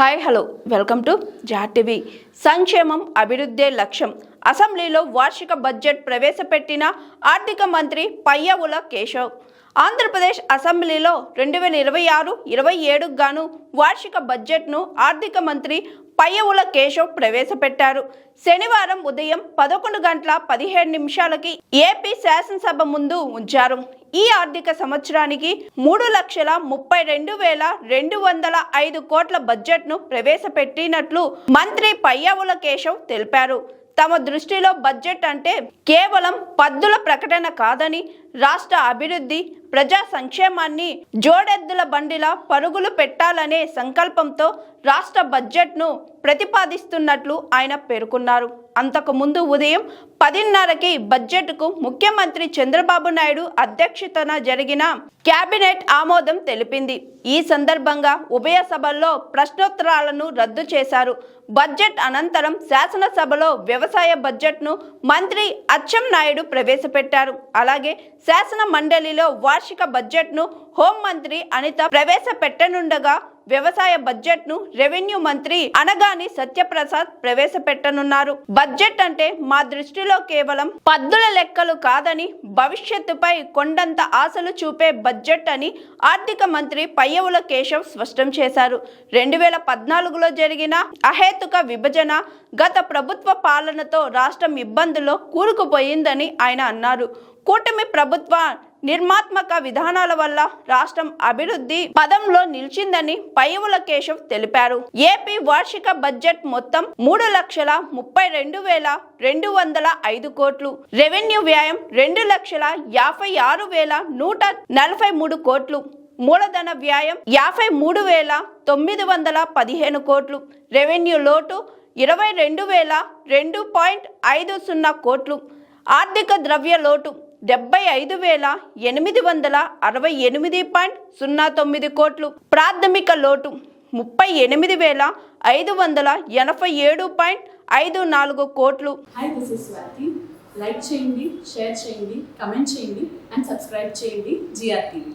Hi hello welcome to జాట్ TV సంక్షేమం అభివృద్ధే లక్ష్యం. అసెంబ్లీలో వార్షిక బడ్జెట్ ప్రవేశపెట్టిన ఆర్థిక మంత్రి పయ్యవుల కేశవ్. ఆంధ్రప్రదేశ్ అసెంబ్లీలో రెండు వేల ఇరవై ఆరు ఇరవై ఏడుకు గాను వార్షిక బడ్జెట్ను ఆర్థిక మంత్రి పయ్యవుల కేశవ్ ప్రవేశపెట్టారు. శనివారం ఉదయం పదకొండు గంటల పదిహేడు నిమిషాలకి ఏపీ శాసనసభ ముందు ఉంచారు. ఈ ఆర్థిక సంవత్సరానికి మూడు లక్షల ముప్పై రెండు వేల రెండు వందల ఐదు కోట్ల బడ్జెట్ను ప్రవేశపెట్టినట్లు మంత్రి పయ్యావుల కేశవ్ తెలిపారు. తమ దృష్టిలో బడ్జెట్ అంటే కేవలం పద్దుల ప్రకటన కాదని రాష్ట్ర అభివృద్ధి ప్రజా సంక్షేమాన్ని జోడెద్దుల బండిలా పరుగులు పెట్టాలనే సంకల్పంతో రాష్ట్ర బడ్జెట్ను ప్రతిపాదిస్తున్నట్లు ఆయన పేర్కొన్నారు. అంతకుముందు ఉదయం పదిన్నరకి బడ్జెట్కు ముఖ్యమంత్రి చంద్రబాబు నాయుడు అధ్యక్షతన జరిగిన కేబినెట్ ఆమోదం తెలిపింది. ఈ సందర్భంగా ఉభయ సభల్లో ప్రశ్నోత్తరాలను రద్దు చేశారు. బడ్జెట్ అనంతరం శాసనసభలో వ్యవసాయ బడ్జెట్ను మంత్రి అచ్చెం నాయుడు ప్రవేశపెట్టారు. అలాగే శాసన మండలిలో వార్షిక బడ్జెట్ను హోంమంత్రి అనిత ప్రవేశపెట్టనుండగా వ్యవసాయ బడ్జెట్ను రెవెన్యూ మంత్రి అనగాని సత్యప్రసాద్ ప్రవేశపెట్టనున్నారు. బడ్జెట్ అంటే మా దృష్టిలో కేవలం పద్దుల లెక్కలు కాదని భవిష్యత్తుపై కొండంత ఆశలు చూపే బడ్జెట్ అని ఆర్థిక మంత్రి పయ్యవుల కేశవ్ స్పష్టం చేశారు. రెండు వేల పద్నాలుగులో జరిగిన అహేతుక విభజన గత ప్రభుత్వ పాలనతో రాష్ట్రం ఇబ్బందుల్లో కూరుకుపోయిందని ఆయన అన్నారు. కూటమి ప్రభుత్వ నిర్మాత్మక విధానాల వల్ల రాష్ట్రం అభివృద్ధి పదంలో నిలిచిందని పయ్యవుల కేశవ్ తెలిపారు. ఏపీ వార్షిక బడ్జెట్ మొత్తం మూడు లక్షల ముప్పై రెండు వేల రెండు వందల ఐదు కోట్లు రెవెన్యూ వ్యయం రెండు లక్షల యాభై ఆరు వేల నూట నలభై మూడు కోట్లు మూలధన వ్యయం యాభై మూడు వేల తొమ్మిది వందల పదిహేను కోట్లు రెవెన్యూ లోటు ఇరవై రెండు వేల రెండు పాయింట్ ఐదు సున్నా కోట్లు ఆర్థిక ద్రవ్య లోటు డెబ్బై ఐదు వేల ఎనిమిది వందల అరవై ఎనిమిది పాయింట్ సున్నా తొమ్మిది కోట్లు. ప్రాథమిక లోటు ముప్పై ఎనిమిది వేల ఐదు వందల ఎనభై ఏడు పాయింట్ ఐదు నాలుగు కోట్లు. Hi this is Swathi like చేయండి షేర్ చేయండి కమెంట్ చేయండి అండ్ సబ్స్క్రైబ్ చేయండి జిఆర్టీవీ